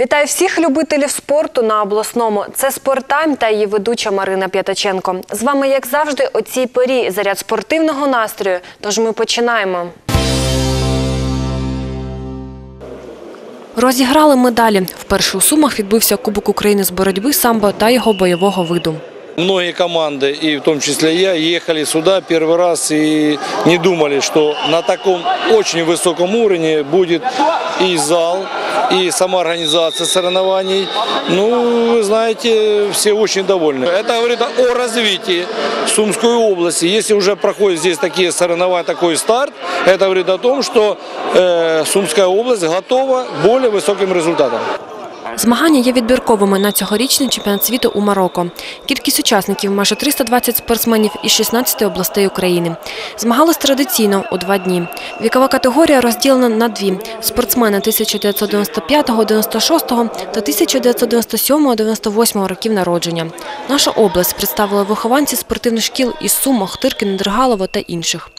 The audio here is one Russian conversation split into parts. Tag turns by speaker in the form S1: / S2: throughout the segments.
S1: Вітаю всіх любителів спорту на обласному. Це «Спорттайм» та її ведуча Марина П'ятаченко. З вами, як завжди, о цій порі заряд спортивного настрою. Тож ми починаємо. Розіграли медалі. Вперше у Сумах відбився Кубок України з боротьби самбо та його бойового виду.
S2: Многие команды, и в том числе я, ехали сюда первый раз и не думали, что на таком очень высоком уровне будет и зал, и сама организация соревнований. Ну, вы знаете, все очень довольны. Это говорит о развитии Сумской области. Если уже проходят здесь такие соревнования, такой старт, это говорит о том, что э, Сумская область готова к более высоким результатам.
S1: Змагання є відбірковими на цьогорічний чемпіонат світу у Марокко. Кількість учасників – майже 320 спортсменів із 16 областей України. Змагались традиційно у два дні. Вікова категорія розділена на дві – спортсмени 1995, 96 та 1997, 98 років народження. Наша область представила вихованці спортивних шкіл із Сума, Охтирки, Недергалова та інших.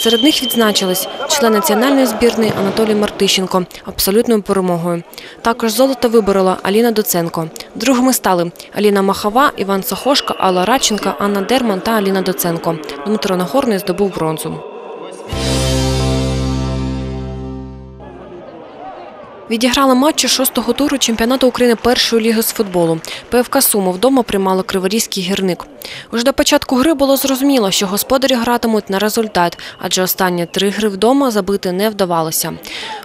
S1: Серед них відзначились член національної збірної Анатолій Мартищенко абсолютною перемогою. Також золото виборола Аліна Доценко. Другими стали Аліна Махава, Іван Сахошка, Алла Радченка, Анна Дерман та Аліна Доценко. Дмитро Нагорний здобув бронзу. Відіграли матчі шостого туру чемпіонату України першої ліги з футболу. ПФК Суми вдома приймали Криворізький гірник. Уже до початку гри було зрозуміло, що господарі гратимуть на результат, адже останні три гри вдома забити не вдавалося.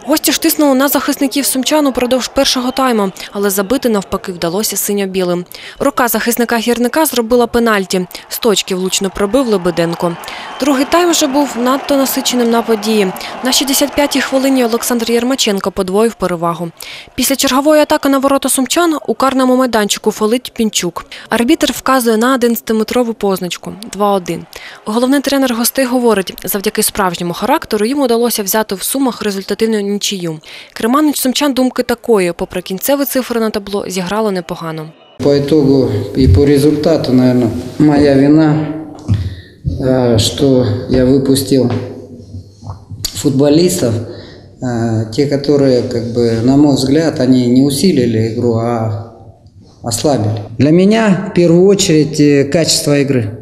S1: Гості ж тиснули на захисників сумчан упродовж першого тайму, але забити навпаки вдалося синьо-білим. Рука захисника гірника зробила пенальті. З точки влучно пробив Лебеденко. Другий тайм вже був надто насиченим на події. На 65-й хвилині Олександр Єрмаченко подвоїв перевагу. Після чергової атаки на ворота сумчан у карному майданчику фолить Пінчук. Арбітр вказує на 11-метрову позначку – 2-1. Головний тренер гостей говорить, завдяки справжньому характеру їм удалося взяти в Сумах результативну нічию. Керманич сумчан думки такої, попри кінцеві цифри на табло, зіграло непогано.
S3: По итогу и по результату, наверное, моя вина, э, что я выпустил футболистов, э, те, которые, как бы, на мой взгляд, они не усилили игру, а ослабили. Для меня в первую очередь э, качество игры.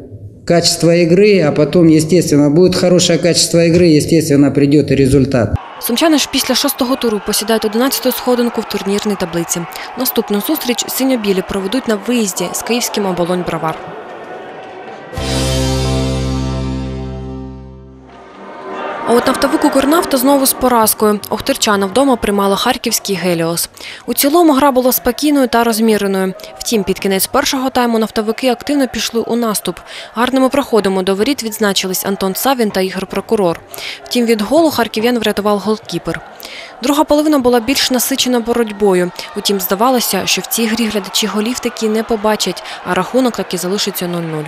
S3: Качество игры, а потом, естественно, будет хорошее качество игры, естественно, придет и результат.
S1: Сумчани ж після шостого туру посідають 11-ту сходинку в турнірній таблиці. Наступну зустріч синьо-білі проведуть на виїзді з київським оболонь Бравар. От нафтовик «Укрнафта» знову з поразкою. Охтирчани вдома приймали харківський «Геліос». У цілому гра була спокійною та розміреною. Втім, під кінець першого тайму нафтовики активно пішли у наступ. Гарними проходами до воріт відзначились Антон Савін та Ігор Прокурор. Втім, від голу харків'ян врятував голкіпер. Друга половина була більш насичена боротьбою. Утім, здавалося, що в цій грі глядачі голів таки не побачать, а рахунок таки залишиться 0-0.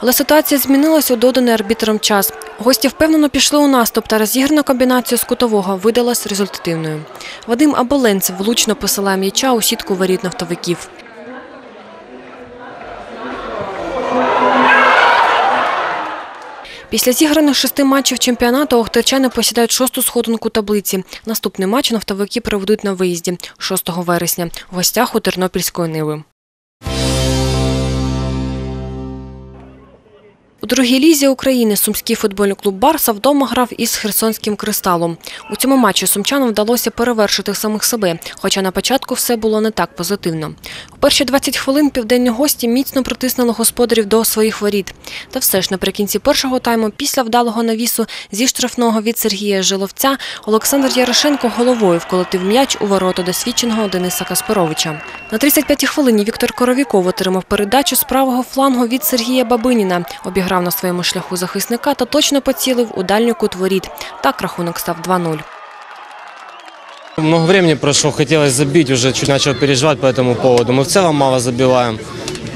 S1: Але ситуація змінилася у доданий арбітром час. Гості впевнено пішли у наступ та розіграна комбінація з кутового видалась результативною. Вадим Аболенцев влучно посилає м'яча у сітку воріт нафтовиків. Після зіграних шести матчів чемпіонату охтирчани посідають шосту сходинку таблиці. Наступний матч нафтовики проведуть на виїзді 6 вересня в гостях у Тернопільської Ниви. Другій лізі України сумський футбольний клуб Барса вдома грав із Херсонським кристалом. У цьому матчі сумчанам вдалося перевершити самих себе, хоча на початку все було не так позитивно. У перші 20 хвилин південні гості міцно притиснули господарів до своїх воріт. Та все ж наприкінці першого тайму, після вдалого навісу зі штрафного від Сергія Жиловця, Олександр Ярошенко головою вколотив м'яч у ворота досвідченого Дениса Каспаровича. На 35-й хвилині Віктор Коровіков отримав передачу з правого флангу від Сергія Бабиніна Обіграв на своєму шляху захисника та точно поцілив у дальню кут воріт. Так рахунок став 2-0.
S4: Много времени прошло, хотелось забить, уже чуть начал переживать по этому поводу. Мы в целом мало забиваем.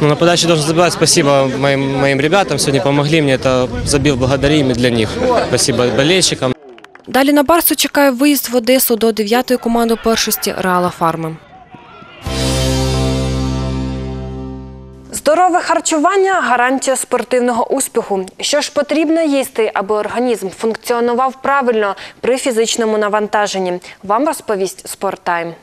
S4: Но на подаче должен забивать. Спасибо моим, моим ребятам, сегодня помогли мне, это забил, благодарим и для них. Спасибо болельщикам.
S1: Далі на Барсу чекає виїзд в Одесу до 9-ї команди першості Реала Фарми. Здорове харчування гарантія спортивного успіху. Що ж потрібно їсти, аби організм функціонував правильно при фізичному навантаженні? Вам розповість Спорттайм.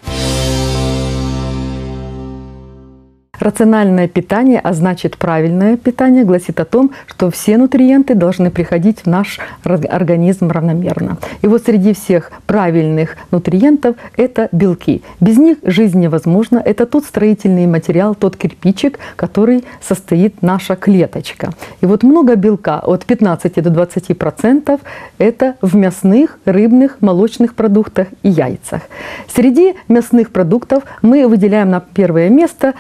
S5: Рациональное питание, а значит правильное питание, гласит о том, что все нутриенты должны приходить в наш ор- организм равномерно. И вот среди всех правильных нутриентов это белки. Без них жизнь невозможна. Это тот строительный материал, тот кирпичик, который состоит наша клеточка. И вот много белка, от 15 до 20 процентов, это в мясных, рыбных, молочных продуктах и яйцах. Среди мясных продуктов мы выделяем на первое место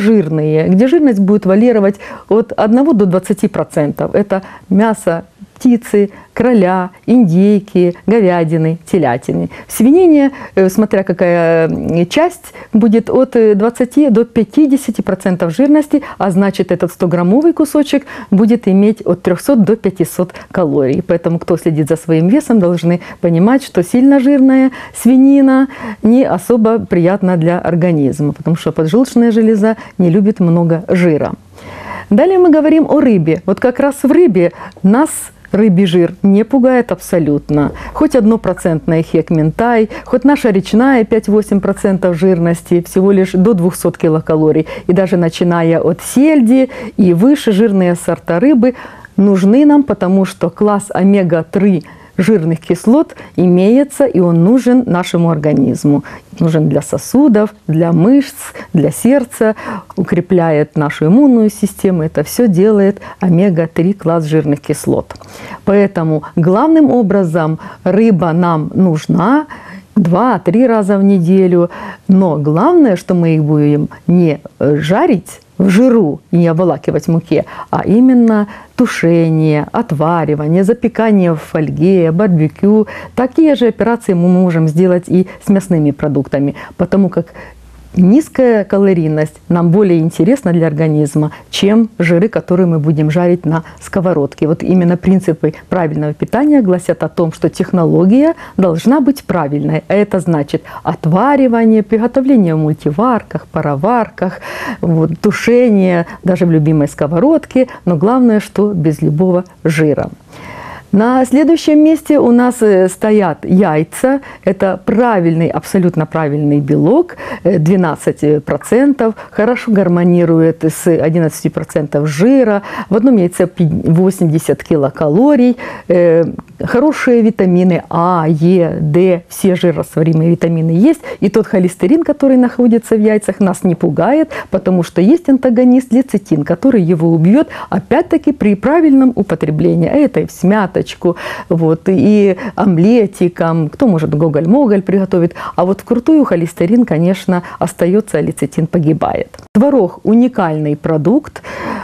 S5: маложирные, где жирность будет варьировать от 1 до 20 процентов. Это мясо птицы, кроля, индейки, говядины, телятины. Свинине, э, смотря какая часть, будет от э, 20 до 50 процентов жирности, а значит этот 100-граммовый кусочек будет иметь от 300 до 500 калорий. Поэтому кто следит за своим весом, должны понимать, что сильно жирная свинина не особо приятна для организма, потому что поджелудочная железа не любит много жира. Далее мы говорим о рыбе. Вот как раз в рыбе нас рыбий жир не пугает абсолютно. Хоть однопроцентная хек ментай, хоть наша речная 5-8% жирности, всего лишь до 200 килокалорий. И даже начиная от сельди и выше жирные сорта рыбы нужны нам, потому что класс омега-3 жирных кислот имеется, и он нужен нашему организму. Нужен для сосудов, для мышц, для сердца, укрепляет нашу иммунную систему. Это все делает омега-3 класс жирных кислот. Поэтому главным образом рыба нам нужна, два-три раза в неделю. Но главное, что мы их будем не жарить в жиру и не обволакивать муке, а именно тушение, отваривание, запекание в фольге, барбекю. Такие же операции мы можем сделать и с мясными продуктами, потому как низкая калорийность нам более интересна для организма, чем жиры, которые мы будем жарить на сковородке. Вот именно принципы правильного питания гласят о том, что технология должна быть правильной. А это значит отваривание, приготовление в мультиварках, пароварках, вот, тушение даже в любимой сковородке, но главное, что без любого жира. На следующем месте у нас э, стоят яйца. Это правильный, абсолютно правильный белок, э, 12%, хорошо гармонирует с 11% жира. В одном яйце пи- 80 килокалорий, э, хорошие витамины А, Е, Д, все жирорастворимые витамины есть. И тот холестерин, который находится в яйцах, нас не пугает, потому что есть антагонист лецитин, который его убьет, опять-таки при правильном употреблении. Это и в смяточку, вот, и омлетиком, кто может гоголь-моголь приготовит. А вот вкрутую холестерин, конечно, остается, а лецитин погибает. Творог – уникальный продукт,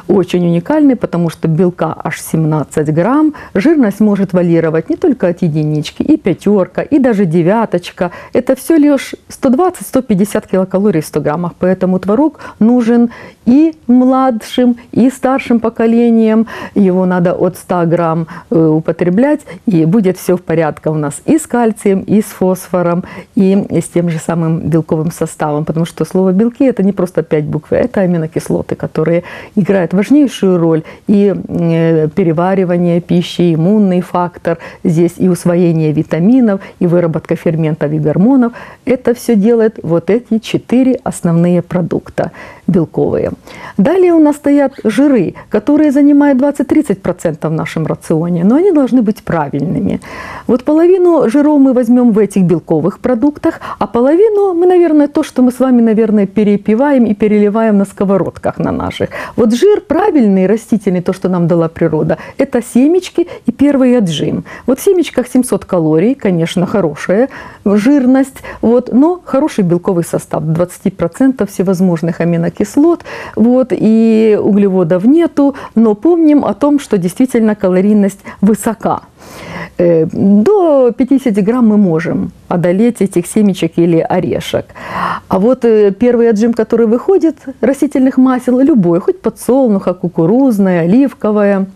S5: очень уникальный, потому что белка аж 17 грамм. Жирность может варьировать не только от единички, и пятерка, и даже девяточка. Это все лишь 120-150 килокалорий в 100 граммах. Поэтому творог нужен и младшим, и старшим поколениям. Его надо от 100 грамм э, употреблять, и будет все в порядке у нас и с кальцием, и с фосфором, и с тем же самым белковым составом. Потому что слово белки – это не просто 5 букв, это аминокислоты, которые играют важнейшую роль. И э, переваривание пищи, иммунный фактор, здесь и усвоение витаминов, и выработка ферментов и гормонов. Это все делает вот эти четыре основные продукта белковые. Далее у нас стоят жиры, которые занимают 20-30% в нашем рационе, но они должны быть правильными. Вот половину жиров мы возьмем в этих белковых продуктах, а половину мы, наверное, то, что мы с вами, наверное, перепиваем и переливаем на сковородках на наших. Вот жир правильный, растительный, то, что нам дала природа, это семечки и первый отжим. Вот в семечках 700 калорий, конечно, хорошая жирность, вот, но хороший белковый состав, 20% всевозможных аминокислот, вот, и углеводов нету, но помним о том, что действительно калорийность высока. Э, До 50 грамм мы можем одолеть этих семечек или орешек. А вот э, первый отжим, который выходит, растительных масел, любой, хоть подсолнуха, кукурузная, оливковая,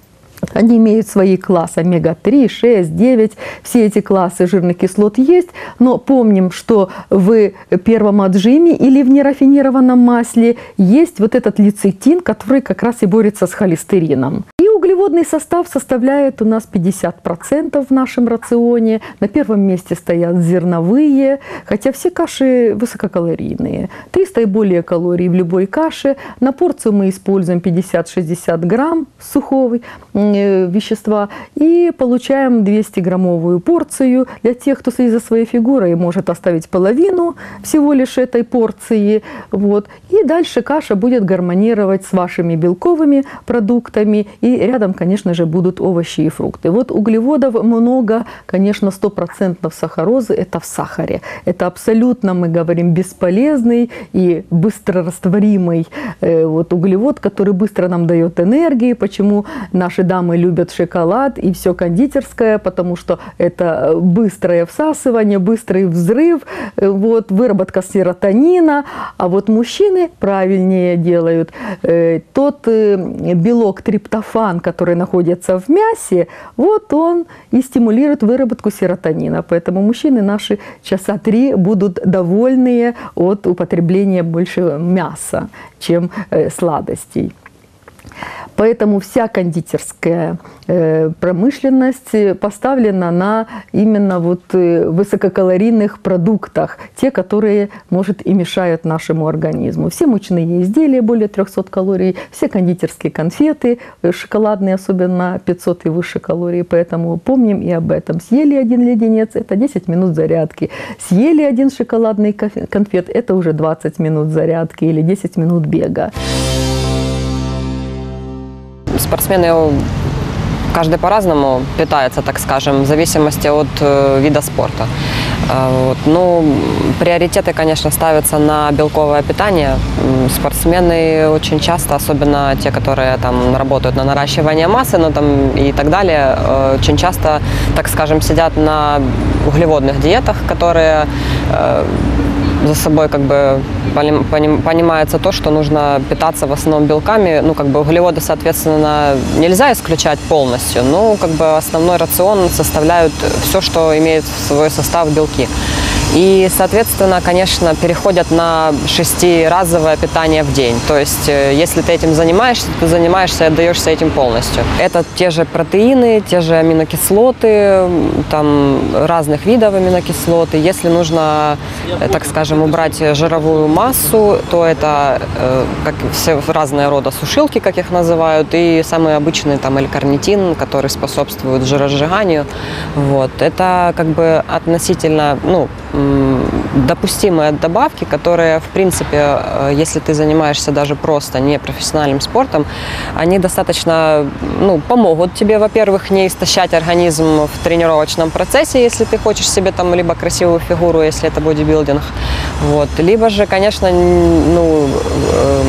S5: Они имеют свои классы омега-3, 6, 9. Все эти классы жирных кислот есть. Но помним, что в первом отжиме или в нерафинированном масле есть вот этот лецитин, который как раз и борется с холестерином. И углеводный состав составляет у нас 50% в нашем рационе. На первом месте стоят зерновые, хотя все каши высококалорийные. 300 и более калорий в любой каше. На порцию мы используем 50-60 грамм сухого э, вещества и получаем 200-граммовую порцию. Для тех, кто следит за своей фигурой, может оставить половину всего лишь этой порции. Вот. И дальше каша будет гармонировать с вашими белковыми продуктами. И рядом, конечно же, будут овощи и фрукты. Вот углеводов много, конечно, 100% сахарозы – это в сахаре. Это абсолютно, мы говорим, бесполезный и быстро растворимый э, вот, углевод, который быстро нам дает энергии. Почему наши дамы любят шоколад и все кондитерское, потому что это быстрое всасывание, быстрый взрыв, э, вот, выработка серотонина. А вот мужчины правильнее делают. Э, Тот э, белок триптофан, который находится в мясе, вот он и стимулирует выработку серотонина. Поэтому мужчины наши часа три будут довольные от употребления больше мяса, чем э, сладостей. Поэтому вся кондитерская э, промышленность поставлена на именно вот э, высококалорийных продуктах, те, которые, может, и мешают нашему организму. Все мучные изделия более 300 калорий, все кондитерские конфеты, э, шоколадные особенно 500 и выше калорий, поэтому помним и об этом. Съели один леденец – это 10 минут зарядки. Съели один шоколадный конфет – это уже 20 минут зарядки или 10 минут бега.
S6: Спортсмены каждый по-разному питается, так скажем, в зависимости от э, вида спорта. А, Вот. Ну, приоритеты, конечно, ставятся на белковое питание. Спортсмены очень часто, особенно те, которые там работают на наращивание массы, ну, там, и так далее, э, очень часто, так скажем, сидят на углеводных диетах, которые э, за собой как бы поним- поним- понимается то, что нужно питаться в основном белками. Ну, как бы углеводы, соответственно, нельзя исключать полностью, но как бы основной рацион составляют все, что имеет в свой состав белки. И, соответственно, конечно, переходят на шестиразовое питание в день. То есть, э, если ты этим занимаешься, ты занимаешься и отдаешься этим полностью. Это те же протеины, те же аминокислоты, там разных видов аминокислоты. Если нужно, э, так скажем, убрать жировую массу, то это э, как все разные рода сушилки, как их называют, и самый обычный там L-карнитин, который способствует жиросжиганию. Вот. Это как бы относительно, ну, допустимые добавки, которые, в принципе, э, если ты занимаешься даже просто не профессиональным спортом, они достаточно, ну, помогут тебе, во-первых, не истощать организм в тренировочном процессе, если ты хочешь себе там либо красивую фигуру, если это бодибилдинг, вот, либо же, конечно, ну, эм,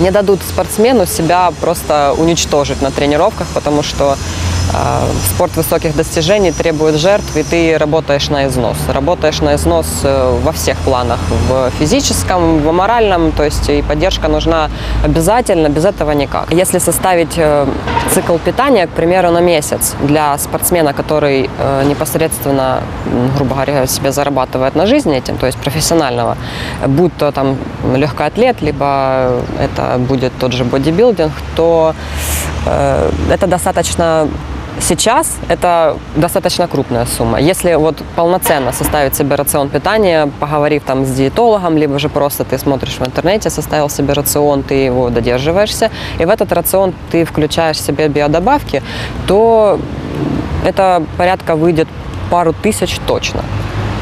S6: не дадут спортсмену себя просто уничтожить на тренировках, потому что э, спорт высоких достижений требует жертв, и ты работаешь на износ. Работаешь на износ э, во всех планах, в физическом, в моральном, то есть и поддержка нужна обязательно, без этого никак. Если составить э, цикл питания, к примеру, на месяц для спортсмена, который э, непосредственно, грубо говоря, себе зарабатывает на жизнь этим, то есть профессионального, будь то там легкоатлет, либо это будет тот же бодибилдинг, то это достаточно Сейчас это достаточно крупная сумма. Если вот полноценно составить себе рацион питания, поговорив там с диетологом, либо же просто ты смотришь в интернете, составил себе рацион, ты его додерживаешься, и в этот рацион ты включаешь себе биодобавки, то это порядка выйдет пару тысяч точно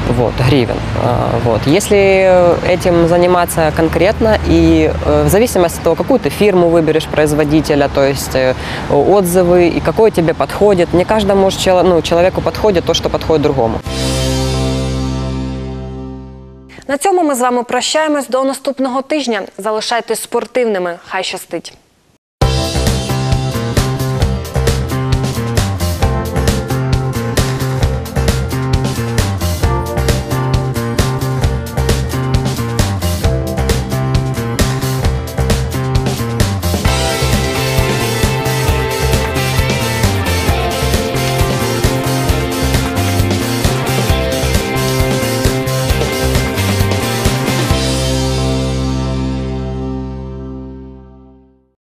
S6: вот, гривен. А, Вот. Если этим заниматься конкретно и э, в зависимости от того, какую ты фирму выберешь, производителя, то есть э, отзывы и какой тебе подходит, не каждому ну, человеку подходит то, что подходит другому.
S1: На цьому ми з вами прощаємось до наступного тижня. Залишайтесь спортивними. Хай щастить!